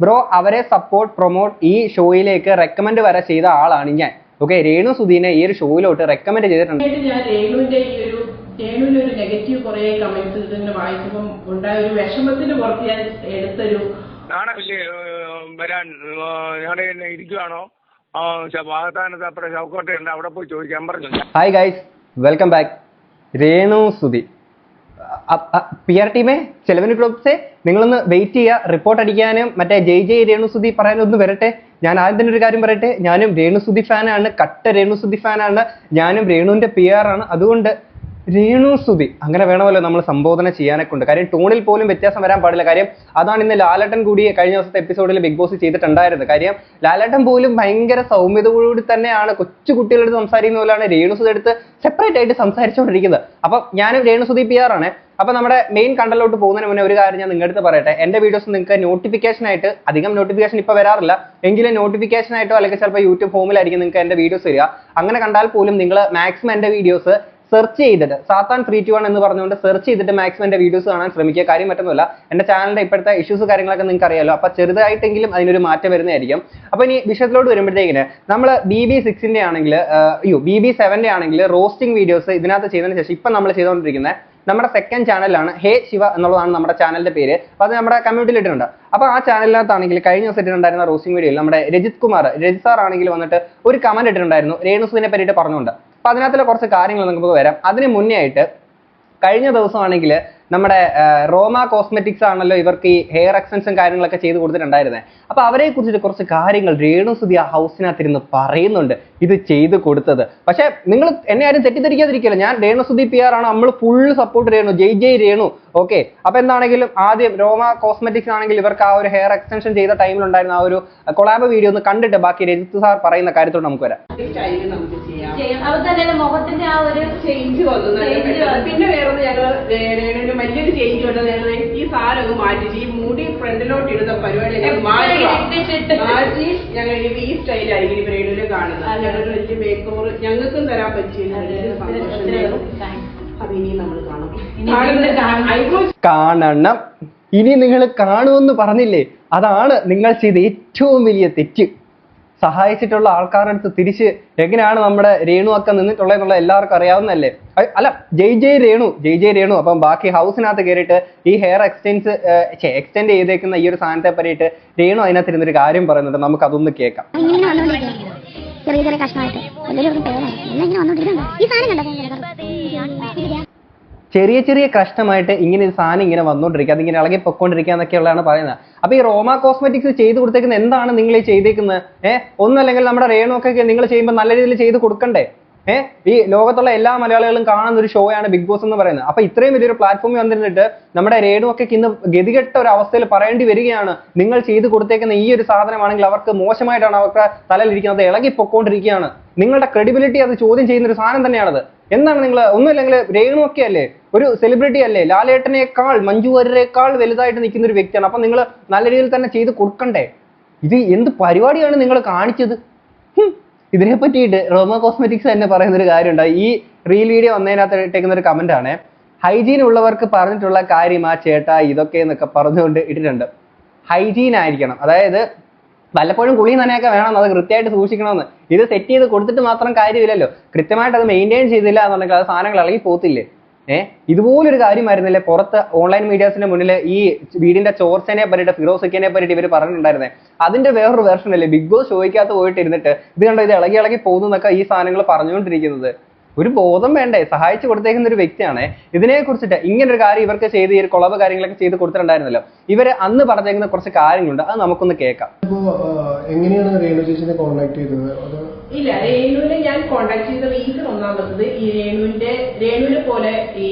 Bro അവരെ support promote ഈ ഷോയിലേക്ക് recommend വരെ ചെയ്ത ആളാണ് ഞാൻ. ഓക്കെ രേണു സുധീനെ ഈ ഒരു ഷോയിലോട്ട് റെക്കമെൻഡ് ചെയ്തിട്ടുണ്ട്. ഞാൻ രേണുവിന്റെ ഈ ഒരു രേണുവിന്റെ ഒരു നെഗറ്റീവ് കുറെ കമന്റ്സ് ഇതിങ്ങനെ വായിച്ചപ്പം ഉണ്ടായ ഒരു വിഷമത്തിന് പുറത്ത് ഞാൻ എടുത്തൊരു നാണമില്ലേ വരാൻ ഞങ്ങളുടെ തന്നെ ഇരിക്കുവാണോ? ആ, ശ- വാഗത്താനത്ത് അപ്പുറം ചൗക്കോട്ടയുണ്ട് അവിടെ പോയി ചോദിക്കാൻ പറഞ്ഞു hi guys welcome back Renu Sudhi. P R ടീമേ ചെലവിന് ഗ്രൂപ്പ്സെ നിങ്ങളൊന്ന് വെയിറ്റ് ചെയ്യുക റിപ്പോർട്ട് അടിക്കാനും മറ്റേ ജയ് ജയ് രേണു സുധി പറയാനും ഒന്ന് വരട്ടെ. ഞാൻ ആദ്യം തന്നെ ഒരു കാര്യം പറയട്ടെ. ഞാനും രേണു സുധി ഫാനാണ് കട്ട രേണു സുധി ഫാനാണ് ഞാനും രേണുവിന്റെ പി ആർ ആണ്. അതുകൊണ്ട് രേണു സുധി. അങ്ങനെ വേണമല്ലോ നമ്മൾ സംബോധന ചെയ്യാനൊക്കെ ഉണ്ട്. കാര്യം ടൂണിൽ പോലും വ്യത്യാസം വരാൻ പാടില്ല. കാര്യം അതാണ് ഇന്ന് ലാലട്ടൻ കൂടി കഴിഞ്ഞ ദിവസത്തെ എപ്പിസോഡിൽ ബിഗ് ബോസ് ചെയ്തിട്ടുണ്ടായിരുന്നത്. കാര്യം ലാലട്ടൻ പോലും ഭയങ്കര സൗമ്യതയോടുകൂടി തന്നെയാണ് കൊച്ചു കുട്ടികളെടുത്ത് സംസാരിക്കുന്ന പോലെയാണ് രേണു സുധി എടുത്ത് സെപ്പറേറ്റ് ആയിട്ട് സംസാരിച്ചുകൊണ്ടിരിക്കുന്നത്. അപ്പം ഞാനും രേണു സുധി പി ആർ ആണ്. അപ്പൊ നമ്മുടെ മെയിൻ കണ്ടലോട്ട് പോകുന്നതിന് മുന്നേ ഒരു കാര്യം ഞാൻ നിങ്ങളുടെ അടുത്ത് പറയട്ടെ. എന്റെ വീഡിയോസ് നിങ്ങൾക്ക് നോട്ടിഫിക്കേഷൻ ആയിട്ട് അധികം നോട്ടിഫിക്കേഷൻ ഇപ്പൊ വരാറില്ല. എങ്കിലും നോട്ടിഫിക്കേഷൻ ആയിട്ടോ അല്ലെങ്കിൽ ചിലപ്പോൾ യൂട്യൂബ് ഹോമിലായിരിക്കും നിങ്ങൾക്ക് എന്റെ വീഡിയോസ് വരിക. അങ്ങനെ കണ്ടാൽ പോലും നിങ്ങൾ മാക്സിമം എന്റെ വീഡിയോസ് സെർച്ച് ചെയ്തിട്ട് സാത്താൻ ത്രീ ടു വൺ എന്ന് പറഞ്ഞുകൊണ്ട് സെർച്ച് ചെയ്തിട്ട് മാക്സിമം എന്റെ വീഡിയോസ് കാണാൻ ശ്രമിക്കുക. കാര്യം പറ്റുന്നില്ല എന്റെ ചാനലിന്റെ ഇപ്പോഴത്തെ ഇഷ്യൂസ് കാര്യങ്ങളൊക്കെ നിങ്ങൾക്ക് അറിയാലോ അപ്പൊ ചെറുതായിട്ടെങ്കിലും അതിനൊരു മാറ്റം വരുന്നതായിരിക്കും. അപ്പൊ ഇനി വിഷയത്തിലോട്ട് വരുമ്പോഴത്തേക്കിന് നമ്മൾ ബി ബി സിക്സിന്റെ ആണെങ്കിൽ അയ്യോ ബി ബി സെവന്റെ ആണെങ്കിൽ റോസ്റ്റിംഗ് വീഡിയോസ് ഇതിനകത്ത് ചെയ്തതിന് ശേഷം ഇപ്പൊ നമ്മൾ ചെയ്തുകൊണ്ടിരിക്കുന്നത് നമ്മുടെ സെക്കൻഡ് ചാനലാണ് ഹേ ശിവ എന്നുള്ളതാണ് നമ്മുടെ ചാനലിന്റെ പേര്. അപ്പോൾ അത് നമ്മുടെ കമ്മ്യൂണിറ്റിയിൽ ഇട്ടിട്ടുണ്ട് അപ്പോൾ ആ ചാനലിനകത്താണെങ്കിൽ കഴിഞ്ഞ ദിവസം ഇട്ടിട്ടുണ്ടായിരുന്ന റോസിംഗ് വീഡിയോയിൽ നമ്മുടെ രജിത് കുമാർ രജിത് സാർ ആണെങ്കിൽ വന്നിട്ട് ഒരു കമന്റ് ഇട്ടിട്ടുണ്ടായിരുന്നു. രേണുസുവിനെ പറ്റിയിട്ട് പറഞ്ഞുകൊണ്ട്. അപ്പൊ അതിനകത്തുള്ള കുറച്ച് കാര്യങ്ങൾ നമുക്ക് വരാം. അതിന് മുന്നേ ആയിട്ട് കഴിഞ്ഞ ദിവസമാണെങ്കിൽ നമ്മുടെ റോമ കോസ്മെറ്റിക്സ് ആണല്ലോ ഇവർക്ക് ഈ ഹെയർ എക്സ്റ്റൻഷൻ കാര്യങ്ങളൊക്കെ ചെയ്ത് കൊടുത്തിട്ടുണ്ടായിരുന്നത് അപ്പൊ അവരെ കുറിച്ചിട്ട് കുറച്ച് കാര്യങ്ങൾ രേണുസുതി ആ ഹൗസിനകത്തിരുന്ന് പറയുന്നുണ്ട് ഇത് ചെയ്ത് കൊടുത്തത്. പക്ഷേ നിങ്ങൾ എന്നെ ആരും തെറ്റിദ്ധരിക്കാതിരിക്കില്ല? ഞാൻ രേണുസുതി പി ആർ ആണ്. നമ്മൾ ഫുൾ സപ്പോർട്ട് രേണു. ജയ് ജയ് രേണു. ഓക്കെ അപ്പൊ എന്താണെങ്കിലും ആദ്യം റോമ കോസ്മെറ്റിക്സ് ആണെങ്കിൽ ഇവർക്ക് ആ ഒരു ഹെയർ എക്സ്റ്റൻഷൻ ചെയ്ത ടൈമിൽ ഉണ്ടായിരുന്ന ആ ഒരു കൊളാബ് വീഡിയോ ഒന്ന് കണ്ടിട്ട് ബാക്കി രജിത് സാർ പറയുന്ന കാര്യത്തോട് നമുക്ക് വരാം. സ്റ്റൈൽ നമുക്ക് ചെയ്യും അവർ തന്നെ മുഖത്തിന്റെ ആ ഒരു ചേഞ്ച് വന്നു നല്ല Change പെട്ടെന്ന്. വന്നു. പിന്നെ വേറെ ഞങ്ങൾ വലിയൊരു ചേഞ്ച് വന്നത് ഞങ്ങൾ ഈ സാധനം അങ്ങ് മാറ്റി ഈ മുടി ഫ്രണ്ടിലോട്ട് ഇടുന്ന പരിപാടി ഞങ്ങൾ. ഇട്ടിട്ട്. മാറ്റി ഞങ്ങൾ ഇനി ഈ സ്റ്റൈലായിരിക്കും ഇപ്പൊ രേണുവിനെ കാണുന്നത് അതെ. ഞങ്ങൾക്ക് വലിയ മേക്ക് ഓവർ ഞങ്ങൾക്കും തരാൻ പറ്റിയില്ല വലിയൊരു സന്തോഷം വേണം. Thanks. ഇനി നമ്മൾ കാണും ഇനി വീണ്ടും കാണും. ഐബ്രോ കാണണം ഇനി നിങ്ങൾ കാണുമെന്ന് പറഞ്ഞില്ലേ അതാണ് നിങ്ങൾ ചെയ്ത ഏറ്റവും വലിയ തെറ്റ് സഹായിച്ചിട്ടുള്ള ആൾക്കാരുടെ അടുത്ത് തിരിച്ച് എങ്ങനെയാണ് നമ്മുടെ രേണു ഒക്കെ നിന്നിട്ടുള്ളത് എന്നുള്ള എല്ലാവർക്കും അറിയാവുന്നതല്ലേ? അല്ല ജയ് ജയ് രേണു ജയ് ജയ് രേണു. അപ്പം ബാക്കി ഹൗസിനകത്ത് കയറിയിട്ട് ഈ ഹെയർ എക്സ്റ്റെൻസ് എക്സ്റ്റെൻഡ് ചെയ്തേക്കുന്ന ഈ ഒരു സാധനത്തെ പറ്റിയിട്ട് രേണു അതിനകത്ത് ഇരുന്നൊരു കാര്യം പറയുന്നുണ്ട്. നമുക്ക് അതൊന്ന് കേൾക്കാം ചെറിയ ചെറിയ കഷ്ണമായിട്ട്. എല്ലാവരും പേരാണ്. ഇങ്ങനെ വന്നോണ്ടിരിക്കുന്നുണ്ട്. ഈ സാധനം കണ്ടോ? ചെറിയ ചെറിയ കഷ്ടമായിട്ട് ഇങ്ങനെ ഒരു സാധനം ഇങ്ങനെ വന്നുകൊണ്ടിരിക്കുക അതിങ്ങനെ ഇളകി പൊക്കോണ്ടിരിക്കുക എന്നൊക്കെയുള്ളതാണ് പറയുന്നത്. അപ്പൊ ഈ റോമ കോസ്മെറ്റിക്സ് ചെയ്ത് കൊടുത്തേക്കുന്നത് എന്താണ് നിങ്ങൾ ചെയ്തേക്കുന്നത്? ഏഹ് ഒന്നല്ലെങ്കിൽ നമ്മുടെ രേണു നിങ്ങൾ ചെയ്യുമ്പോൾ നല്ല രീതിയിൽ ചെയ്ത് കൊടുക്കണ്ടേ? ഏഹ് ഈ ലോകത്തുള്ള എല്ലാ മലയാളികളും കാണുന്ന ഒരു ഷോ ആണ് ബിഗ് ബോസ് എന്ന് പറയുന്നത്. അപ്പൊ ഇത്രയും വലിയൊരു പ്ലാറ്റ്ഫോമിൽ വന്നിരുന്നിട്ട് നമ്മുടെ രേണു ഇന്ന് ഗതികെട്ട ഒരു അവസ്ഥയിൽ പറയേണ്ടി വരികയാണ്. നിങ്ങൾ ചെയ്ത് കൊടുത്തേക്കുന്ന ഈ ഒരു സാധനമാണെങ്കിൽ അവർക്ക് മോശമായിട്ടാണ് അവർക്ക് തലയിലിരിക്കുന്നത് ഇളകി പൊക്കോണ്ടിരിക്കുകയാണ് നിങ്ങളുടെ ക്രെഡിബിലിറ്റി അത് ചോദ്യം ചെയ്യുന്ന ഒരു സാധനം തന്നെയാണത്. എന്താണ് നിങ്ങൾ ഒന്നുമില്ലെങ്കിൽ രേണുവൊക്കെ അല്ലേ ഒരു സെലിബ്രിറ്റി അല്ലേ? ലാലേട്ടനേക്കാൾ മഞ്ജു വാര്യരേക്കാൾ വലുതായിട്ട് നിൽക്കുന്ന ഒരു വ്യക്തിയാണ്. അപ്പൊ നിങ്ങൾ നല്ല രീതിയിൽ തന്നെ ചെയ്ത് കൊടുക്കണ്ടേ? ഇത് എന്ത് പരിപാടിയാണ് നിങ്ങൾ കാണിച്ചത്? ഇതിനെ പറ്റിയിട്ട് റോമ കോസ്മെറ്റിക്സ് തന്നെ പറയുന്ന ഒരു കാര്യമുണ്ട്. ഈ റീൽ വീഡിയോ വന്നതിനകത്ത് ഇട്ടേക്കുന്ന ഒരു കമന്റ് ആണ്. ഹൈജീൻ ഉള്ളവർക്ക് പറഞ്ഞിട്ടുള്ള കാര്യം ആ ചേട്ടാ ഇതൊക്കെ എന്നൊക്കെ പറഞ്ഞുകൊണ്ട് ഇട്ടിട്ടുണ്ട്. ഹൈജീൻ ആയിരിക്കണം. അതായത് വല്ലപ്പോഴും കുളി നനയൊക്കെ വേണം അത് കൃത്യമായിട്ട് സൂക്ഷിക്കണമെന്ന്. ഇത് സെറ്റ് ചെയ്ത് കൊടുത്തിട്ട് മാത്രം കാര്യമില്ലല്ലോ. കൃത്യമായിട്ട് അത് മെയിന്റെയിൻ ചെയ്തില്ല എന്നുണ്ടെങ്കിൽ അത് സാധനങ്ങൾ ഇളകി പോത്തില്ലേ ഏഹ് ഇതുപോലൊരു കാര്യമായിരുന്നില്ലേ? പുറത്ത് ഓൺലൈൻ മീഡിയാസിന്റെ മുന്നിൽ ഈ വീടിന്റെ ചോർച്ചനെ പറ്റിയിട്ട് ഫിറോസിക്കിനെ പറ്റിയിട്ട് ഇവർ പറഞ്ഞിട്ടുണ്ടായിരുന്നേ. അതിന്റെ വേറൊരു വേർഷൻ അല്ലേ ബിഗ് ബോസ് ചോദിക്കാത്ത പോയിട്ട് ഇരുന്നിട്ട് ഇത് കണ്ടോ ഇത് ഇളകി ഇളകി പോകുന്നു എന്നൊക്കെ ഈ സാധനങ്ങൾ പറഞ്ഞുകൊണ്ടിരിക്കുന്നത്. ഒരു ബോധം വേണ്ടേ? സഹായിച്ചു കൊടുത്തേക്കുന്ന ഒരു വ്യക്തിയാണ്. ഇതിനെ കുറിച്ചിട്ട് ഇങ്ങനെ ഒരു കാര്യം ഇവർക്ക് ചെയ്ത് ഈ ഒരു കുളവ് കാര്യങ്ങളൊക്കെ ചെയ്ത് കൊടുത്തിട്ടുണ്ടായിരുന്നല്ലോ. ഇവർ അന്ന് പറഞ്ഞേക്കുന്ന കുറച്ച് കാര്യങ്ങളുണ്ട്. അത് നമുക്കൊന്ന് കേൾക്കാം. എങ്ങനെയാണ് രേണു ചേച്ചിനെ കോണ്ടാക്ട് ചെയ്തത്? ഇല്ല രേണുവിനെ ഞാൻ കോണ്ടാക്ട് ചെയ്ത റീസൺ ഒന്നാമത്തത് ഈ രേണുവിന്റെ രേണുവിനെ പോലെ ഈ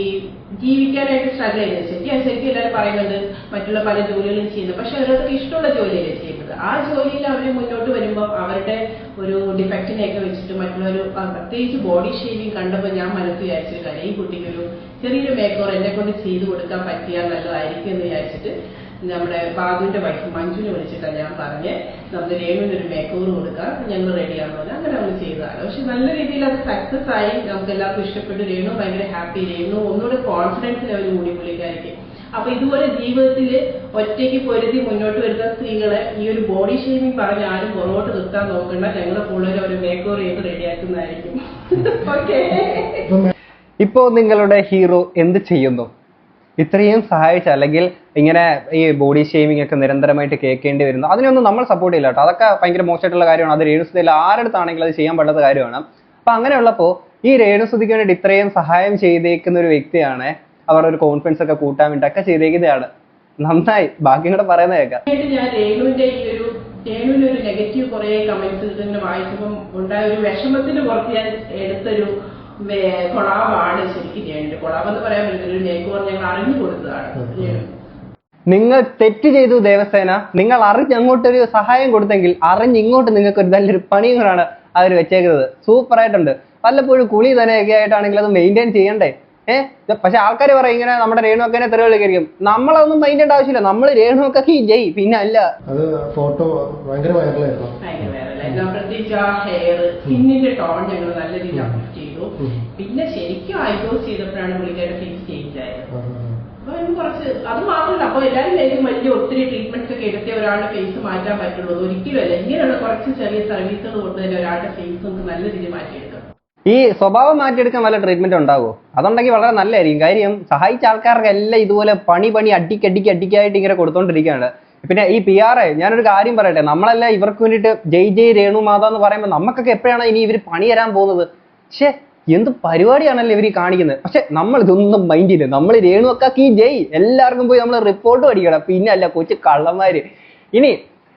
ജീവിക്കാനായിട്ട് സ്ട്രഗിൾ ചെയ്യുന്നത് ശരിക്കും ശരിക്കും എല്ലാവരും പറയുന്നുണ്ട് മറ്റുള്ള പല ജോലികളും ചെയ്യുന്നത്. പക്ഷെ അവരവർക്ക് ഇഷ്ടമുള്ള ജോലിയല്ലേ ചെയ്യുന്നത്. ആ ജോലിയിൽ അവർ മുന്നോട്ട് വരുമ്പോൾ അവരുടെ ഒരു ഡിഫക്റ്റിനെയൊക്കെ വെച്ചിട്ട് മറ്റുള്ളൊരു ആ, പ്രത്യേകിച്ച് ബോഡി ഷേവിങ് കണ്ടപ്പോൾ ഞാൻ മനസ്സിൽ വിചാരിച്ചൊരു കാര്യം ഈ കുട്ടിക്കൊരു ചെറിയൊരു മേക്കോർ എന്നെ കൊണ്ട് ചെയ്തു കൊടുക്കാൻ പറ്റിയാൽ നല്ലതായിരിക്കും എന്ന് വിചാരിച്ചിട്ട് നമ്മുടെ ബാബുവിന്റെ വൈഫ് മഞ്ജുവിനെ വിളിച്ചിട്ടാണ് ഞാൻ പറഞ്ഞ് നമുക്ക് രേണുവിന് ഒരു മേക്കോർ കൊടുക്കാം ഞങ്ങൾ റെഡിയാണെന്ന് പറഞ്ഞാൽ അങ്ങനെ നമ്മൾ ചെയ്തതാണ്. പക്ഷെ നല്ല രീതിയിൽ അത് സക്സസ് ആയി. നമുക്ക് എല്ലാവർക്കും ഇഷ്ടപ്പെട്ടു. രേണു ഭയങ്കര ഹാപ്പി രേണു ഒന്നുകൂടെ കോൺഫിഡൻസ് ലെവൽ കൂടി പുള്ളിക്കാരിക്ക് അപ്പൊ ഇതുപോലെ ജീവിതത്തിൽ ഒറ്റയ്ക്ക് പൊരുതി മുന്നോട്ട് വരുന്ന സ്ത്രീകളെ ഈ ഒരു ബോഡി ഷേമിംഗ് പറഞ്ഞ് ആരും പുറകോട്ട് നിർത്താൻ നോക്കണ്ട. ഞങ്ങളെ കൂടുതൽ ഒരു മേക്ക് ഓവർ ചെയ്ത് റെഡിയാക്കുന്നതായിരിക്കും ഓക്കെ ഇപ്പം നിങ്ങളുടെ ഹീറോ എന്ത് ചെയ്യുന്നു? ഇത്രയും സഹായിച്ച അല്ലെങ്കിൽ ഇങ്ങനെ ഈ ബോഡി ഷേമിംഗ് ഒക്കെ നിരന്തരമായിട്ട് കേൾക്കേണ്ടി വരുന്നു. അതിനൊന്നും നമ്മൾ സപ്പോർട്ട് ചെയ്യില്ല കേട്ടോ. അതൊക്കെ ഭയങ്കര മോശമായിട്ടുള്ള കാര്യമാണ്. അത് രേണുസുതിയിൽ ആരെടുത്താണെങ്കിലും അത് ചെയ്യാൻ പറ്റാത്ത കാര്യമാണ്. അപ്പൊ അങ്ങനെയുള്ളപ്പോ ഈ രേണുസുതിക്ക് വേണ്ടി ഇത്രയും സഹായം ചെയ്തേക്കുന്ന ഒരു വ്യക്തിയാണ് അവർ ഒരു കോൺഫിഡൻസ് ഒക്കെ കൂട്ടാൻ വേണ്ടി ഒക്കെ ചെയ്തേക്കുന്നതാണ്. നന്നായി. ബാക്കി കൂടെ പറയുന്നത് കേൾക്കാം. ഞാൻ രേണുവിന്റെ ഈ ഒരു രേണുവിന്റെ ഒരു നെഗറ്റീവ് കുറെ കമന്റ്സ് തന്നെ വായിച്ചപ്പം ഉണ്ടായ ഒരു വിഷമത്തിന് പുറത്ത് ഞാൻ എടുത്തൊരു കൊളാബാണ് ശരിക്കും രേണുവിന്റെ കൊളാബ് എന്ന് പറയാൻ പറ്റില്ല. ഒരു മേക്ക് ഓവർ ഞങ്ങൾ അറിഞ്ഞു കൊടുത്തതാണ്. നിങ്ങൾ തെറ്റ് ചെയ്തു ദേവസേന. നിങ്ങൾ അറിഞ്ഞ് അങ്ങോട്ടൊരു സഹായം കൊടുത്തെങ്കിൽ അറിഞ്ഞ് ഇങ്ങോട്ട് നിങ്ങൾക്ക് ഒരു നല്ലൊരു പണിയും കൂടാണ് അവർ വെച്ചേക്കുന്നത്. സൂപ്പർ ആയിട്ടുണ്ട് വല്ലപ്പോഴും കുളി തന്നെയൊക്കെ ആയിട്ടാണെങ്കിൽ അത് മെയിന്റെയിൻ ചെയ്യണ്ടേ? ഏഹ് പക്ഷെ ആൾക്കാർ പറയും ഇങ്ങനെ നമ്മുടെ രേണുവക്കനെ തെറിവിളിക്കായിരിക്കും. നമ്മളതൊന്നും മൈൻഡ് ചെയ്യേണ്ട ആവശ്യമില്ല. നമ്മൾ രേണുവക്കി ജയ്. പിന്നെ അല്ല. അത് ഫോട്ടോ ഭയങ്കര വൈറലായിരുന്നു. ഭയങ്കര വേറെ ഞാൻ പ്രത്യേകിച്ച് ആ ഹെയർ സ്കിന്നിന്റെ ടോൺ ഞങ്ങൾ നല്ല രീതിയിൽ അപ്ഡേറ്റ് ചെയ്തു. പിന്നെ ശരിക്കും ഐബ്രോസ് ചെയ്തപ്പോഴാണ് പുള്ളിക്കാരുടെ ഫേസ് ചേഞ്ച് ആയത്. അപ്പൊ കുറച്ച് അത് മാത്രമല്ല അപ്പൊ എല്ലാവരും വലിയ ഒത്തിരി ട്രീറ്റ്മെന്റ്സ് ഒക്കെ എടുത്തേ ഒരാളുടെ ഫേസ് മാറ്റാൻ പറ്റുള്ളൂ. ഒരിക്കലും അല്ല. ഇങ്ങനെയുള്ള കുറച്ച് ചെറിയ സർവീസുകൾ കൊണ്ട് തന്നെ ഒരാളുടെ ഫേസ് നമുക്ക് നല്ല രീതിയിൽ മാറ്റിയെടുക്കാം. ഈ സ്വഭാവം മാറ്റിയെടുക്കാൻ വല്ല ട്രീറ്റ്മെന്റ് ഉണ്ടാവുമോ അതുണ്ടെങ്കിൽ വളരെ നല്ലതായിരിക്കും. കാര്യം സഹായിച്ച ആൾക്കാർക്ക് എല്ലാം ഇതുപോലെ പണി പണി അടിക്ക് അടിക്ക് അടിക്കായിട്ട് ഇങ്ങനെ കൊടുത്തോണ്ടിരിക്കുകയാണ്. പിന്നെ ഈ പി ആർ ഞാനൊരു കാര്യം പറയട്ടെ. നമ്മളെല്ലാം ഇവർക്ക് വേണ്ടിയിട്ട് ജയ് ജയ് രേണു മാത എന്ന് പറയുമ്പോൾ നമുക്കൊക്കെ എപ്പോഴാണ് ഇനി ഇവർ പണി തരാൻ പോകുന്നത്? പക്ഷേ എന്ത് പരിപാടിയാണല്ലോ ഇവർ കാണിക്കുന്നത്? പക്ഷെ നമ്മൾ ഇതൊന്നും മൈൻഡ് ചെയ്യില്ല നമ്മൾ രേണുവക്കാക്കി ജയ്. എല്ലാവർക്കും പോയി നമ്മൾ റിപ്പോർട്ട് പഠിക്കണം. പിന്നെ അല്ല കൊച്ചു കള്ളന്മാര്. ഇനി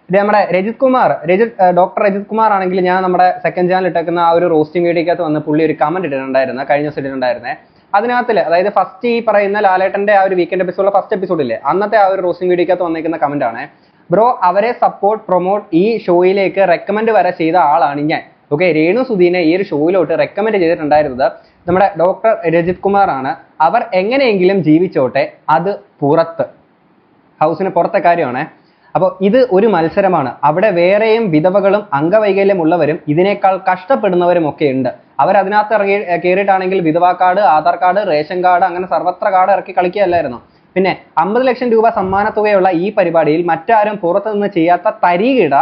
ഇത് നമ്മുടെ രജിത് കുമാർ രജിത് ഡോക്ടർ രജിത് കുമാർ ആണെങ്കിൽ ഞാൻ നമ്മുടെ സെക്കൻഡ് ചാനൽ ഇട്ടേക്കുന്ന ആ ഒരു റോസ്റ്റിംഗ് വീഡിയോക്കകത്ത് വന്ന് പുള്ളി ഒരു കമന്റ് ഇട്ടിട്ടുണ്ടായിരുന്നു കഴിഞ്ഞ ദിവസം ഇട്ടിട്ടുണ്ടായിരുന്നേ. അതിനകത്തിൽ അതായത് ഫസ്റ്റ് ഈ പറയുന്ന ലാലേട്ടന്റെ ആ ഒരു വീക്കെൻഡ് എപ്പിസോഡിലെ ഫസ്റ്റ് എപ്പിസോഡില്ലേ അന്നത്തെ ആ ഒരു റോസ്റ്റിംഗ് വീഡിയോക്കകത്ത് വന്നിരിക്കുന്ന കമന്റ് ആണ്. ബ്രോ അവരെ സപ്പോർട്ട് പ്രൊമോട്ട് ഈ ഷോയിലേക്ക് റെക്കമെൻഡ് വരെ ചെയ്ത ആളാണ് ഞാൻ. ഓക്കെ രേണു സുധീനെ ഈ ഒരു ഷോയിലോട്ട് റെക്കമെൻഡ് ചെയ്തിട്ടുണ്ടായിരുന്നത് നമ്മുടെ ഡോക്ടർ രജിത് കുമാർ ആണ്. അവർ എങ്ങനെയെങ്കിലും ജീവിച്ചോട്ടെ അത് പുറത്ത്. ഹൗസിന് പുറത്തെ കാര്യമാണ്. അപ്പോൾ ഇത് ഒരു മത്സരമാണ്. അവിടെ വേറെയും വിധവകളും അംഗവൈകല്യമുള്ളവരും ഇതിനേക്കാൾ കഷ്ടപ്പെടുന്നവരും ഒക്കെ ഉണ്ട്. അവർ അതിനകത്ത് ഇറങ്ങി കയറിയിട്ടാണെങ്കിൽ വിധവാ card Aadhaar card ration card അങ്ങനെ സർവത്ര കാർഡ് ഇറക്കി കളിക്കുകയല്ലായിരുന്നു? പിന്നെ അമ്പത് ലക്ഷം രൂപ സമ്മാനത്തുകയുള്ള ഈ പരിപാടിയിൽ മറ്റാരും പുറത്തു നിന്ന് ചെയ്യാത്ത തരികിട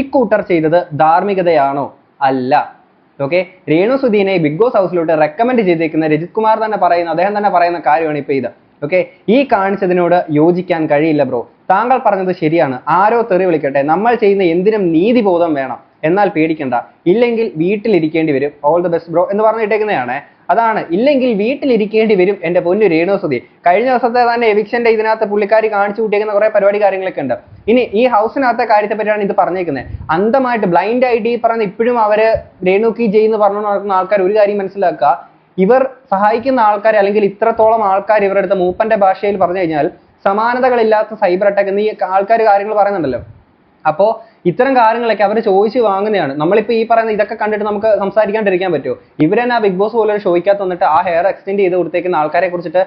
ഇക്കൂട്ടർ ചെയ്തത് ധാർമ്മികതയാണോ? അല്ല. ഓക്കെ? രേണു സുധീനെ ബിഗ് ബോസ് ഹൗസിലോട്ട് റെക്കമെൻഡ് ചെയ്തേക്കുന്ന രജിത് കുമാർ തന്നെ പറയുന്ന അദ്ദേഹം തന്നെ പറയുന്ന കാര്യമാണ് ഇപ്പൊ ഇത്. ഓക്കെ ഈ കാണിച്ചതിനോട് യോജിക്കാൻ കഴിയില്ല ബ്രോ താങ്കൾ പറഞ്ഞത് ശരിയാണ്. ആരോ തെറി വിളിക്കട്ടെ. നമ്മൾ ചെയ്യുന്ന എന്തിനും നീതിബോധം വേണം. എന്നാൽ പേടിക്കണ്ട. ഇല്ലെങ്കിൽ വീട്ടിലിരിക്കേണ്ടി വരും. ഓൾ ദ ബെസ്റ്റ് ബ്രോ എന്ന് പറഞ്ഞിട്ടേക്കുന്നതാണ് അതാണ്. ഇല്ലെങ്കിൽ വീട്ടിലിരിക്കേണ്ടി വരും എന്റെ പൊന്നു രേണുസുതി കഴിഞ്ഞ ദിവസത്തെ തന്നെ എവിക്ഷന്റെ ഇതിനകത്ത് പുള്ളിക്കാരി കാണിച്ചു കൂട്ടിയേക്കുന്ന കുറെ പരിപാടി കാര്യങ്ങളൊക്കെ ഉണ്ട്. ഇനി ഈ ഹൗസിനകത്തെ കാര്യത്തെ പറ്റിയാണ് ഇത് പറഞ്ഞേക്കുന്നത് അന്ധമായിട്ട് ബ്ലൈൻഡ് ആയിട്ട് ഈ പറയുന്ന ഇപ്പോഴും അവർ രേണുക്കി ജയ് എന്ന് പറഞ്ഞു നടക്കുന്ന ആൾക്കാർ ഒരു കാര്യം മനസ്സിലാക്കുക. ഇവർ സഹായിക്കുന്ന ആൾക്കാർ അല്ലെങ്കിൽ ഇത്രത്തോളം ആൾക്കാർ ഇവരുടെ അടുത്ത് മൂപ്പന്റെ ഭാഷയിൽ പറഞ്ഞു കഴിഞ്ഞാൽ സമാനതകളില്ലാത്ത സൈബർ അറ്റാക്ക് എന്നീ ആൾക്കാർ കാര്യങ്ങൾ പറയുന്നുണ്ടല്ലോ. അപ്പോ ഇത്തരം കാര്യങ്ങളൊക്കെ അവർ ചോദിച്ച് വാങ്ങുന്നതാണ്. നമ്മളിപ്പോൾ ഈ പറയുന്ന ഇതൊക്കെ കണ്ടിട്ട് നമുക്ക് സംസാരിക്കാണ്ടിരിക്കാൻ പറ്റുമോ? ഇവർ തന്നെ ആ ബിഗ് ബോസ് പോലെ ഒരു ഷോയ്ക്കകത്ത് വന്നിട്ട് ആ ഹെയർ എക്സ്റ്റെൻഡ് ചെയ്ത് കൊടുത്തേക്കുന്ന ആൾക്കാരെ കുറിച്ചിട്ട്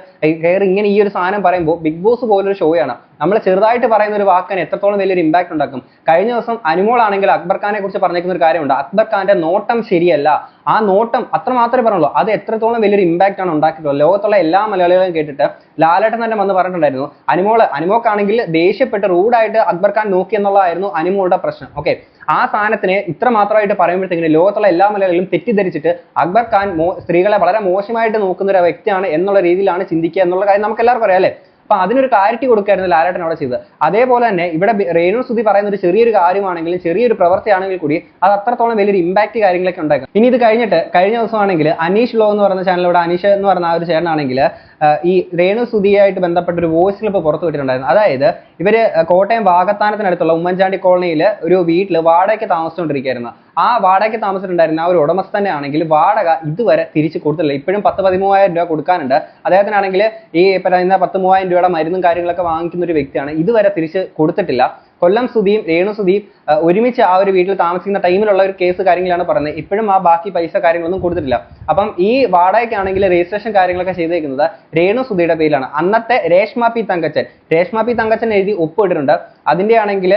ഹെയർ ഇങ്ങനെ ഈ ഒരു സാധനം പറയുമ്പോൾ ബിഗ് ബോസ് പോലൊരു ഷോയാണ് നമ്മൾ ചെറുതായിട്ട് പറയുന്ന ഒരു വാക്കിന് എത്രത്തോളം വലിയൊരു ഇമ്പാക്ട് ഉണ്ടാക്കും? കഴിഞ്ഞ ദിവസം അനുമോൾ ആണെങ്കിൽ അക്ബർ ഖാനെ കുറിച്ച് പറഞ്ഞേക്കുന്ന ഒരു കാര്യമുണ്ട്. അക്ബർ ഖാന്റെ നോട്ടം ശരിയല്ല. ആ നോട്ടം അത്ര മാത്രമേ പറഞ്ഞുള്ളൂ. അത് എത്രത്തോളം വലിയൊരു ഇമ്പാക്ട് ആണ് ഉണ്ടാക്കിയിട്ടുള്ളത്. ലോകത്തുള്ള എല്ലാ മലയാളികളും കേട്ടിട്ട് ലാലേട്ടൻ തന്നെ വന്ന് പറഞ്ഞിട്ടുണ്ടായിരുന്നു. അനുമോൾ അനുമോക്കാണെങ്കിൽ ദേഷ്യപ്പെട്ട് റൂഡായിട്ട് അക്ബർ ഖാൻ നോക്കി എന്നുള്ളതായിരുന്നു അനുമോളുടെ പ്രശ്നം. ഓക്കെ ആ സാധനത്തിനെ ഇത്ര മാത്രമായിട്ട് പറയുമ്പോഴത്തേക്കിന് ലോകത്തുള്ള എല്ലാ മലയാളികളും തെറ്റിദ്ധരിച്ചിട്ട് അക്ബർ ഖാൻ സ്ത്രീകളെ വളരെ മോശമായിട്ട് നോക്കുന്ന ഒരു വ്യക്തിയാണ് എന്നുള്ള രീതിയിലാണ് ചിന്തിക്കുക എന്നുള്ള കാര്യം നമുക്ക് എല്ലാവർക്കും അറിയാം അല്ലേ? അപ്പൊ അതിനൊരു ക്ലാരിറ്റി കൊടുക്കായിരുന്നു ലാലേട്ടൻ അവിടെ ചെയ്തത്. അതേപോലെ തന്നെ ഇവിടെ റേണു സുധി പറയുന്ന ഒരു ചെറിയൊരു കാര്യമാണെങ്കിലും ചെറിയൊരു പ്രവൃത്തിയാണെങ്കിൽ കൂടി അത് അത്രത്തോളം വലിയൊരു ഇമ്പാക്ട് കാര്യങ്ങളൊക്കെ ഉണ്ടാക്കും ഇനി ഇത് കഴിഞ്ഞിട്ട് കഴിഞ്ഞ ദിവസമാണെങ്കിൽ അനീഷ് ലോ എന്ന് പറയുന്ന ചാനലിലൂടെ അനീഷ് എന്ന് പറയുന്ന ആ ഒരു ചേട്ടനാണെങ്കിൽ ഈ രേണു സുധിയായിട്ട് ബന്ധപ്പെട്ട ഒരു വോയിസ് ക്ലിപ്പ് പുറത്തു വിട്ടിട്ടുണ്ടായിരുന്നു. അതായത് ഇവർ കോട്ടയം വാഗത്താനത്തിനടുത്തുള്ള ഉമ്മൻചാണ്ടി കോളനിയിൽ ഒരു വീട്ടിൽ വാടകയ്ക്ക് താമസിച്ചുകൊണ്ടിരിക്കുകയായിരുന്നു. ആ വാടകയ്ക്ക് താമസിച്ചിട്ടുണ്ടായിരുന്ന ആ ഒരു ഉടമസ്ഥനെ ആണെങ്കിൽ വാടക ഇതുവരെ തിരിച്ചു കൊടുത്തില്ല. ഇപ്പോഴും പത്ത് പതിമൂവായിരം രൂപ കൊടുക്കാനുണ്ട്. അദ്ദേഹത്തിനാണെങ്കിൽ ഈ പറയുന്ന പത്ത് മൂവായിരം രൂപയുടെ മരുന്നും കാര്യങ്ങളൊക്കെ വാങ്ങിക്കുന്ന ഒരു വ്യക്തിയാണ്. ഇതുവരെ തിരിച്ച് കൊടുത്തിട്ടില്ല. കൊല്ലം സുധിയും രേണു സുധിയും ഒരുമിച്ച് ആ ഒരു വീട്ടിൽ താമസിക്കുന്ന ടൈമിലുള്ള ഒരു കേസ് കാര്യങ്ങളാണ് പറയുന്നത് ഇപ്പോഴും ആ ബാക്കി പൈസ കാര്യങ്ങളൊന്നും കൊടുത്തിട്ടില്ല. അപ്പം ഈ വാടകയ്ക്കാണെങ്കിൽ രജിസ്ട്രേഷൻ കാര്യങ്ങളൊക്കെ ചെയ്തേക്കുന്നത് രേണു സുധിയുടെ പേരിലാണ്. അന്നത്തെ രേഷ്മ പി തങ്കച്ചൻ. രേഷ്മ പി തങ്കച്ചൻ എഴുതി ഒപ്പിട്ടിട്ടുണ്ട് അതിന്റെ ആണെങ്കിൽ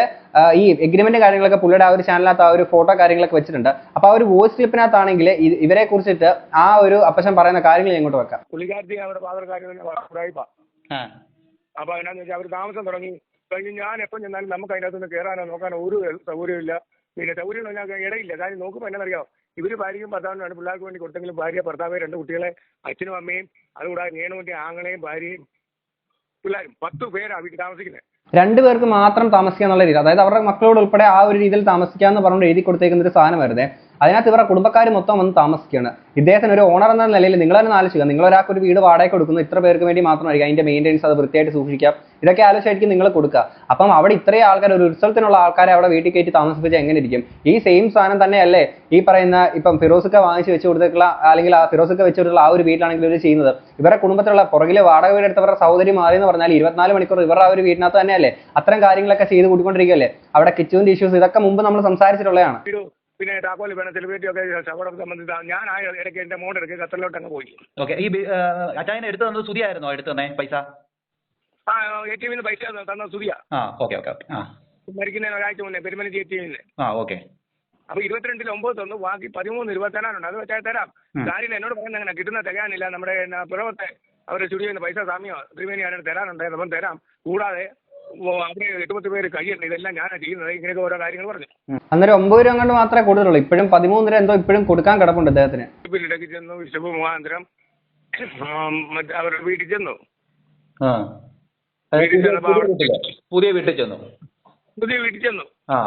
ഈ എഗ്രിമെന്റ് കാര്യങ്ങളൊക്കെ പുള്ളിയുടെ ആ ഒരു ചാനലിനകത്ത് ആ ഒരു ഫോട്ടോ കാര്യങ്ങളൊക്കെ വെച്ചിട്ടുണ്ട്. അപ്പൊ ആ ഒരു വോയിസ് ക്ലിപ്പിനകത്താണെങ്കിൽ ഇവരെ കുറിച്ചിട്ട് ആ ഒരു അപ്പശൻ പറയുന്ന കാര്യങ്ങൾ ഇങ്ങോട്ട് വെക്കാം. പുള്ളിക്കാരത്തി അപ്പൊ അതിനകത്ത് വെച്ചാൽ അവർ താമസം തുടങ്ങി. കഴിഞ്ഞ് ഞാൻ എപ്പം ചെന്നാലും നമുക്ക് അതിനകത്ത് നിന്ന് കയറാനോ നോക്കാനോ ഒരു സൗകര്യമില്ല പിന്നെ സൗകര്യം ഇടയില്ല. കാര്യം നോക്കുമ്പോൾ എന്നറിയാം ഇവർ ഭാര്യയും ഭർത്താവിനാണ് പിള്ളേർക്ക് വേണ്ടി കൊടുത്തെങ്കിലും ഭാര്യ ഭർത്താവ് രണ്ട് കുട്ടികളെ അച്ഛനും അമ്മയും അതുകൂടാതെ നേണുവിന്റെ ആങ്ങളെയും ഭാര്യയും പിള്ളേരും പത്ത് പേരാണ് വീട്ടിൽ താമസിക്കുന്നത്. രണ്ടുപേർക്ക് മാത്രം താമസിക്കുക എന്നുള്ള രീതി. അതായത് അവരുടെ മക്കളോട് ഉൾപ്പെടെ ആ ഒരു രീതിയിൽ താമസിക്കാന്ന് പറഞ്ഞു എഴുതി കൊടുത്തേക്കുന്ന ഒരു സാധനം സാധനമായിരുന്നേ. അതിനകത്ത് ഇവരുടെ കുടുംബക്കാർ മൊത്തം വന്ന് താമസിക്കുകയാണ്. ഇദ്ദേഹത്തിന് ഒരു ഓണർ എന്ന നിലയിൽ നിങ്ങൾ തന്നെ ആലോചിക്കുക. നിങ്ങൾ ഒരാൾക്ക് ഒരു വീട് വാടകയ്ക്ക് കൊടുക്കുന്നു ഇത്ര പേർക്ക് വേണ്ടി മാത്രമായിരിക്കും അതിന്റെ മെയിന്റെനൻസ് അത് വൃത്തിയായിട്ട് സൂക്ഷിക്കാം. ഇതൊക്കെ ആലോചിച്ചായിരിക്കും നിങ്ങൾ കൊടുക്കുക. അപ്പം അവിടെ ഇത്രയും ആൾക്കാർ ഒരു ഉത്സവത്തിനുള്ള ആൾക്കാരെ അവിടെ വീട്ടിൽ കയറ്റി താമസിപ്പിച്ചാൽ എങ്ങനെ ഇരിക്കും? ഈ സെയിം സാധനം തന്നെയല്ലേ ഈ പറയുന്ന ഇപ്പം ഫിറോസൊക്കെ വാങ്ങിച്ച് വെച്ച് കൊടുത്തിട്ടുള്ള അല്ലെങ്കിൽ ആ ഫിറോസൊക്കെ വെച്ച് കൊടുത്തിട്ടുള്ള ആ ഒരു വീട്ടിലാണെങ്കിൽ ഇവർ ചെയ്യുന്നത്. ഇവരുടെ കുടുംബത്തിലുള്ള പുറകിലെ വാടക വീടെടുത്തവരുടെ സഹോദരി മാറി എന്ന് പറഞ്ഞാൽ ഇരുപത്തിനാല് മണിക്കൂർ ഇവരുടെ ആ ഒരു വീട്ടിനകത്ത് തന്നെയല്ലേ? അത്തരം കാര്യങ്ങളൊക്കെ ചെയ്ത് കൂട്ടിക്കൊണ്ടിരിക്കുകയല്ലേ? അവിടെ കിച്ചുവിന്റെ ഇഷ്യൂസ് ഇതൊക്കെ മുമ്പ് നമ്മൾ സംസാരിച്ചിട്ടുള്ളതാണ്. വീട് പിന്നെ താക്കോൽ വേണം സെലിബ്രിറ്റി ഒക്കെ ശവടം സംബന്ധിച്ച ഞാൻ ആ ഇടയ്ക്ക് എന്റെ മോൻ ഇടയ്ക്ക് ഖത്തറിലോട്ട് അങ്ങ് പോയി. ഓക്കെ ഈ അച്ചായനെ എടുത്തു തന്നത് സുതിയായിരുന്നോ എടുത്തു തന്നെ പൈസ? ആ എ ടി എമ്മിന് പൈസ തന്ന സുതിയ ആ ഓക്കെ ഓക്കെ ഓക്കെ ആ. മരിക്കുന്നതിന് ഒരാഴ്ച മുന്നേ പെരുമനഞ്ചി എ ടി എമ്മിന് ആ ഓക്കെ. അപ്പൊ ഇരുപത്തിരണ്ടിൽ ഒമ്പത് തന്നു ബാക്കി പതിമൂന്ന് ഇരുപത്തി തരാനുണ്ട് അത് വെച്ചാൽ തരാം. കാര്യം എന്നോട് പറയുന്നത് അങ്ങനെ കിട്ടുന്ന തികയാനില്ല. നമ്മുടെ എന്നാ പിറവത്തെ അവരുടെ സ്റ്റുഡിയോയിൽ നിന്ന് പൈസ സാമ്യോ ത്രിവേണി ആരും തരാനുണ്ടായിരുന്നു. അപ്പം തരാം. കൂടാതെ അവിടെ എട്ടുപത്ത് പേര് കഴിയുന്നുണ്ട് ഇതെല്ലാം ഞാനാണ് ചെയ്യുന്നത്. ഇങ്ങനെയൊക്കെ ഓരോ കാര്യങ്ങൾ പറഞ്ഞു. അന്നേരം ഒമ്പത് രൂപ കൊണ്ട് മാത്രമേ കൂടുതലുള്ളൂ ഇപ്പോഴും പതിമൂന്ന് രൂപ എന്തോ ഇപ്പോഴും കൊടുക്കാൻ കിടപ്പുണ്ട് അദ്ദേഹത്തിന് ബിഷപ്പിന്റെ ഇടയ്ക്ക് ചെന്നു ബിഷപ്പ് മുഖാന്തരം ആം, മറ്റേ അവരുടെ വീട്ടിൽ ചെന്നു. ആ. വീട്ടിൽ ചെന്നപ്പോ അവിടെ പുതിയ വീട്ടിൽ ചെന്നു. പുതിയ വീട്ടിൽ ചെന്നു. ആ.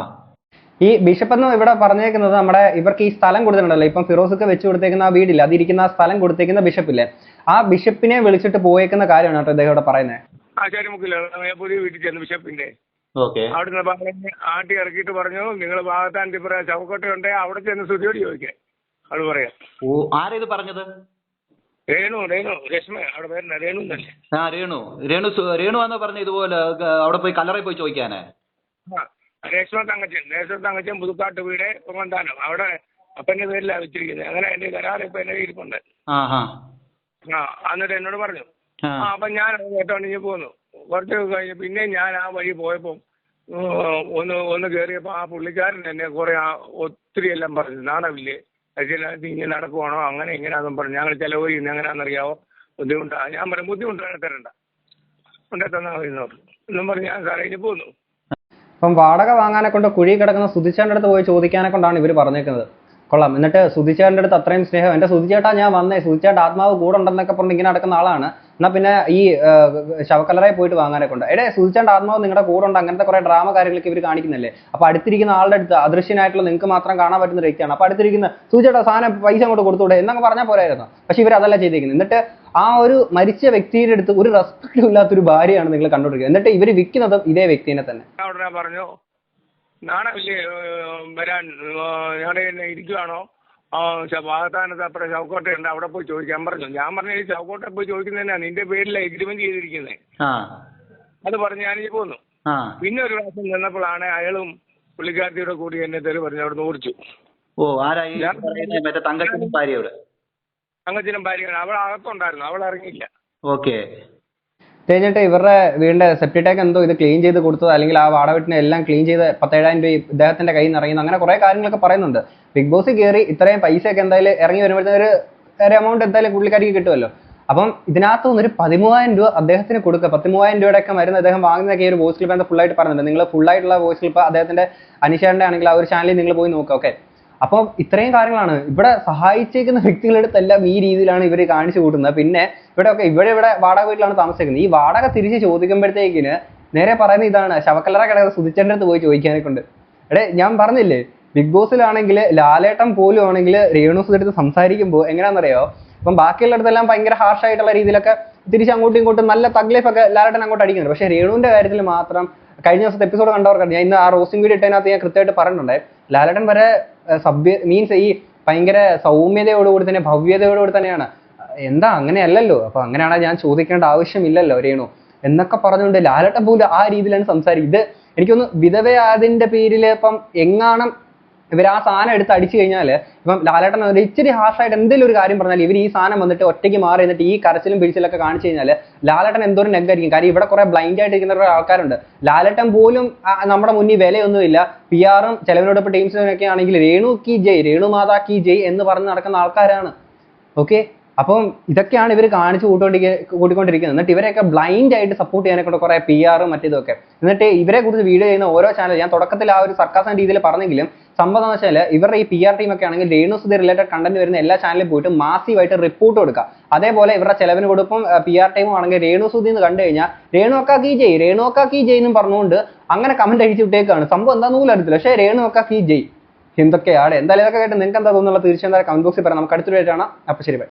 ഈ ബിഷപ്പ് എന്ന് ഇവിടെ പറഞ്ഞേക്കുന്നത് നമ്മുടെ ഇവർക്ക് ഈ സ്ഥലം കൊടുത്തിട്ടുണ്ടല്ലോ. ഇപ്പം ഫിറോസൊക്കെ വെച്ച് കൊടുത്തേക്കുന്ന ആ വീടില്ല? അതിരിക്കുന്ന ആ സ്ഥലം കൊടുത്തേക്കുന്ന ബിഷപ്പില്ലേ? ആ ബിഷപ്പിനെ വിളിച്ചിട്ട് പോയേക്കുന്ന കാര്യമാണ് കേട്ടോ ഇദ്ദേഹം ഇവിടെ പറയുന്നത്. ആചാര്യമുക്കിൽ പുതിയ വീട്ടിൽ ചെന്ന് ബിഷപ്പിന്റെ അവിടുന്ന് പറഞ്ഞ് ആട്ടി ഇറക്കിയിട്ട് പറഞ്ഞു നിങ്ങൾ ഭാഗത്താൻ പറയാ ചവക്കോട്ടയുണ്ട് അവിടെ ചെന്ന് സ്തുതിയോട് ചോദിക്കാൻ അവൾ പറയാം. ഓ ആരാ ഇത് പറഞ്ഞത്? രേണു രേണു രശ്മ അവിടെ പേരുന്ന രേണു തന്നെ ആ രേണു. രേണു രേണു എന്ന് പറഞ്ഞ ഇതുപോലെ അവിടെ പോയി കല്ലറയിൽ പോയി ചോദിക്കാനേ? രേഷ്മ തങ്കച്ചൻ രേഷ്മ തങ്കച്ചൻ പുതുക്കാട്ട് വീട് പൊങ്ങന്താനം അവിടെ അപ്പന്റെ പേരിലാണ് വെച്ചിരിക്കുന്നത്. അങ്ങനെ എന്റെ കരാർ ഇപ്പൊ എന്റെ ഇരിപ്പുണ്ട് ആ എന്നിട്ട് എന്നോട് പറഞ്ഞു അപ്പൊ ഞാൻ അത് കേട്ടോണ്ട് ഇങ്ങ് പോന്നു. കുറച്ച് കഴിഞ്ഞ് പിന്നെ ഞാൻ ആ വഴി പോയപ്പോ ഒന്ന് ഒന്ന് കേറിയപ്പോ ആ പുള്ളിക്കാരൻ എന്നെ കുറെ ആ ഒത്തിരി എല്ലാം പറഞ്ഞു. നാണമില്ലേ? അച്ഛനകത്ത് ഇങ്ങനെ നടക്കുവാണോ? അങ്ങനെ ഇങ്ങനെയാണെന്നും പറഞ്ഞു. ഞങ്ങൾ ചെലവ് ചെയ്യുന്നത് എങ്ങനെയാണെന്നറിയാവോ? ബുദ്ധിമുട്ടാ. ഞാൻ പറഞ്ഞു ബുദ്ധിമുട്ടാണ് തരണ്ട കൊണ്ടേ തന്നാ മതി എന്നും പറഞ്ഞ്. ഞാൻ സാറേ ഇനി പോന്നു. അപ്പം വാടക വാങ്ങാനെ കൊണ്ട് കുഴി കിടക്കുന്ന സുധിച്ചേട്ടന്റെ അടുത്ത് പോയി ചോദിക്കാനെ കൊണ്ടാണ് ഇവർ പറഞ്ഞേക്കുന്നത്. കൊള്ളാം. എന്നിട്ട് സുധിച്ചേട്ടന്റെ അടുത്ത് അത്രയും സ്നേഹം. എന്റെ സുധിച്ചേട്ടാ ഞാൻ വന്നേ. സുധിച്ചേട്ട ആത്മാവ് കൂടെ ഉണ്ടെന്നൊക്കെ പറഞ്ഞ് ഇങ്ങനെ നടക്കുന്ന ആളാണ്. എന്നാൽ പിന്നെ ഈ ശവക്കലറായി പോയിട്ട് വാങ്ങാനൊക്കെ ഉണ്ട്. എടേ സുധിച്ചേട്ട ആത്മാവ് നിങ്ങളുടെ കൂടെ ഉണ്ട്. അങ്ങനത്തെ കുറേ ഡ്രാമ കാര്യങ്ങളൊക്കെ ഇവർ കാണിക്കുന്നില്ലേ? അപ്പോൾ അടുത്തിരിക്കുന്ന ആളുടെ അടുത്ത് അദൃശ്യനായിട്ടുള്ള നിങ്ങൾക്ക് മാത്രം കാണാൻ പറ്റുന്ന ഒരു വ്യക്തിയാണ്. അപ്പൊ അടുത്തിരിക്കുന്ന സുധിച്ചേട്ടാ സാധനം പൈസ അങ്ങോട്ട് കൊടുത്തൂടെ എന്നൊക്കെ പറഞ്ഞാൽ പോരായിരുന്നു. പക്ഷെ ഇവർ അതല്ല ചെയ്തിരിക്കുന്നത് എന്നിട്ട് ആ ഒരു മരിച്ച വ്യക്തിയുടെ അടുത്ത് ഒരു റെസ്പെക്റ്റും ഇല്ലാത്തൊരു ഭാര്യയാണ് നിങ്ങൾ കണ്ടുകൊണ്ടിരിക്കുന്നത്. എന്നിട്ട് ഇവർ വിൽക്കുന്നതും ഇതേ വ്യക്തിനെ തന്നെ. പറഞ്ഞു നാണമില്ലേ ഏഹ്, വരാൻ ഞങ്ങളുടെ തന്നെ ഇരിക്കുവാണോ? വാഗത്താനത്ത് അപ്പുറം ചൗക്കോട്ടയുണ്ട് അവിടെ പോയി ചോദിക്കാൻ പറഞ്ഞു. ഞാൻ പറഞ്ഞു ഈ ചൗക്കോട്ടെ പോയി ചോദിക്കുന്നതന്നെയാണ് നിന്റെ പേരിൽ എഗ്രിമെന്റ് ചെയ്തിരിക്കുന്നത് അത് പറഞ്ഞ് ഞാൻ പോന്നു. പിന്നെ ഒരു പ്രാവശ്യം ചെന്നപ്പോഴാണ് അയാളും പുള്ളിക്കാരത്തിയുടെ കൂടി എന്നെ തെറി പറഞ്ഞു അവിടെ ഓടിച്ചു. ഓ ഭാര്യയോട്? തങ്കച്ചിനും ഭാര്യയാണ്. അവൾ അകത്തുണ്ടായിരുന്നു. അവൾ ഇറങ്ങിയില്ല. ഓക്കെ. കഴിഞ്ഞിട്ട് ഇവരുടെ വീടിന്റെ സെപ്റ്റി ടാങ്ക് എന്തോ ഇത് ക്ലീൻ ചെയ്ത് കൊടുത്തത് അല്ലെങ്കിൽ ആ വാടവീട്ടിനെ എല്ലാം ക്ലീൻ ചെയ്ത് പത്തേഴായിരം രൂപ ഇദ്ദേഹത്തിന്റെ കയ്യിൽ നിന്ന് ഇറങ്ങി അങ്ങനെ കുറെ കാര്യങ്ങളൊക്കെ പറയുന്നുണ്ട്. ബിഗ് ബോസ് കയറി ഇത്രയും പൈസയൊക്കെ എന്തായാലും ഇറങ്ങി വരുമ്പോഴത്തേന് ഒരു ഒരു എമൗണ്ട് എന്തായാലും പുള്ളിക്കാരിക്ക് കിട്ടുമല്ലോ. അപ്പം ഇതിനകത്ത് ഒരു പതിമൂവായിരം രൂപ അദ്ദേഹത്തിന് കൊടുക്കുക. പത്തിമൂവായിരം രൂപയുടെ ഒക്കെ മരുന്ന് അദ്ദേഹം വാങ്ങുന്നതൊക്കെ ഈ ഒരു വോയിസ് ക്ലിപ്പ് എന്താ ഫുള്ളായിട്ട് പറയുന്നുണ്ട്. നിങ്ങൾ ഫുൾ ആയിട്ടുള്ള വോയിസ് ക്ലിപ്പ് അദ്ദേഹത്തിന്റെ അനിഷേന്റെ ആണെങ്കിൽ ആ ഒരു ചാനലിൽ നിങ്ങൾ പോയി നോക്കുക ഓക്കെ അപ്പോൾ ഇത്രയും കാര്യങ്ങളാണ്. ഇവിടെ സഹായിച്ചേക്കുന്ന വ്യക്തികളുടെ അടുത്തെല്ലാം ഈ രീതിയിലാണ് ഇവർ കാണിച്ചു കൂട്ടുന്നത്. പിന്നെ ഇവിടെ ഒക്കെ ഇവിടെ ഇവിടെ വാടക വീട്ടിലാണ് താമസിക്കുന്നത്. ഈ വാടക തിരിച്ച് ചോദിക്കുമ്പോഴത്തേക്കിന് നേരെ പറയുന്ന ഇതാണ്. ശവക്കല്ലറ കിടക്കുന്ന സുധിച്ചേന്റെ അടുത്ത് പോയി ചോദിക്കാനൊക്കെ ഉണ്ട് എടേ ഞാൻ പറഞ്ഞില്ലേ ബിഗ് ബോസിലാണെങ്കിൽ ലാലേട്ടൻ പോലും ആണെങ്കിൽ രേണു അടുത്ത് സംസാരിക്കുമ്പോൾ എങ്ങനെയാണെന്നറിയോ? ഇപ്പം ബാക്കിയുള്ള അടുത്തെല്ലാം ഭയങ്കര ഹാർഷ് ആയിട്ടുള്ള രീതിയിലൊക്കെ തിരിച്ച് അങ്ങോട്ടും ഇങ്ങോട്ടും നല്ല തഗ് ലൈഫ് ഒക്കെ ലാലേട്ടൻ അങ്ങോട്ട് അടിക്കുന്നുണ്ട്. പക്ഷേ രേണുവിന്റെ കാര്യത്തിൽ മാത്രം കഴിഞ്ഞ ദിവസത്തെ എപ്പിസോഡ് കണ്ടവർക്കാണ് ഞാൻ ഇന്ന് ആ റോസിംഗ് വീഡിയോ ഇട്ടതിനകത്ത് ഞാൻ കൃത്യമായിട്ട് പറഞ്ഞിട്ടുണ്ടായി ലാലേട്ടൻ വരെ സഭ്യ മീൻസ് ഈ ഭയങ്കര സൗമ്യതയോടുകൂടി തന്നെ ഭവ്യതയോടുകൂടി തന്നെയാണ്. എന്താ അങ്ങനെയല്ലല്ലോ. അപ്പൊ അങ്ങനെയാണെങ്കിൽ ഞാൻ ചോദിക്കേണ്ട ആവശ്യമില്ലല്ലോ രേണു. എന്നൊക്കെ പറഞ്ഞുകൊണ്ട് ലാലേട്ടൻ പോലും ആ രീതിയിലാണ് സംസാരിക്കുന്നത്. ഇത് എനിക്കൊന്ന് വിധവയാതിന്റെ പേരിൽ ഇപ്പം എങ്ങാണം ഇവർ ആ സാധനം എടുത്ത് അടിച്ചു കഴിഞ്ഞാൽ ഇപ്പം ലാലേട്ടൻ ഒരു ഇച്ചിരി ഹാർഷായിട്ട് എന്തെങ്കിലും ഒരു കാര്യം പറഞ്ഞാൽ ഇവർ ഈ സാധനം വന്നിട്ട് ഒറ്റയ്ക്ക് മാറി എന്നിട്ട് ഈ കരച്ചിലും പിടിച്ചിലൊക്കെ കാണിച്ചു കഴിഞ്ഞാൽ ലാലേട്ടൻ എന്തോരം നെഗ്ഗായിരിക്കും കാര്യം ഇവിടെ കുറെ ബ്ലൈൻഡ് ആയിട്ട് ഇരിക്കുന്ന കുറെ ആൾക്കാരുണ്ട്. ലാലേട്ടൻ പോലും നമ്മുടെ മുന്നിൽ വിലയൊന്നുമില്ല. പി ആറും ചെലവിനോടൊപ്പം ടീംസിനൊക്കെ ആണെങ്കിൽ രേണു കി ജയ് രേണു മാതാ കി ജയ് എന്ന് പറഞ്ഞ് നടക്കുന്ന ആൾക്കാരാണ്. ഓക്കെ അപ്പം ഇതൊക്കെയാണ് ഇവർ കാണിച്ചു കൂട്ടുകൊണ്ടിരിക്കുക കൂട്ടിക്കൊണ്ടിരിക്കുന്നത്. എന്നിട്ട് ഇവരെയൊക്കെ ബ്ലൈൻഡ് ആയിട്ട് സപ്പോർട്ട് ചെയ്യാനൊക്കെ കുറെ പി ആറും മറ്റേതൊക്കെ. എന്നിട്ട് ഇവരെ കുറിച്ച് വീഡിയോ ചെയ്യുന്ന ഓരോ ചാനൽ ഞാൻ തുടക്കത്തിൽ ആ ഒരു സർക്കാസം രീതിയിൽ പറഞ്ഞെങ്കിലും സംഭവം എന്ന് വെച്ചാൽ ഇവരുടെ ഈ പി ആർ ടീം ഒക്കെ ആണെങ്കിൽ രേണു സുധി റിലേറ്റഡ് കണ്ടന്റ് വരുന്ന എല്ലാ ചാനലിലും പോയിട്ട് മാസീവായിട്ട് റിപ്പോർട്ട് കൊടുക്കുക. അതേപോലെ ഇവരുടെ ചെലവിന് കൊടുപ്പം പി ആർ ടീമും ആണെങ്കിൽ രേണു സുധി എന്ന് കണ്ടു കഴിഞ്ഞാൽ രേണു ഒക്കെ കീ ജയ് രേണു ഒക്കെ കീ ജയ് എന്നും പറഞ്ഞുകൊണ്ട് അങ്ങനെ കമന്റ് അടിച്ചു വിട്ടേക്കാണ്. സംഭവം എന്താണെന്ന് പോലും അറിയത്തില്ല. പക്ഷേ രേണു ഒക്കെ കീ ജയ്. എന്തൊക്കെയാണ് എന്തായാലും ഇതൊക്കെ കേട്ട് നിങ്ങൾക്ക് എന്താ തോന്നുന്നുള്ള തീർച്ചയായും കമന്റ് ബോക്സിൽ പറയാം. നമുക്ക് അടുത്തൊരു കാണാം. അപ്പൊ ശരി ബൈ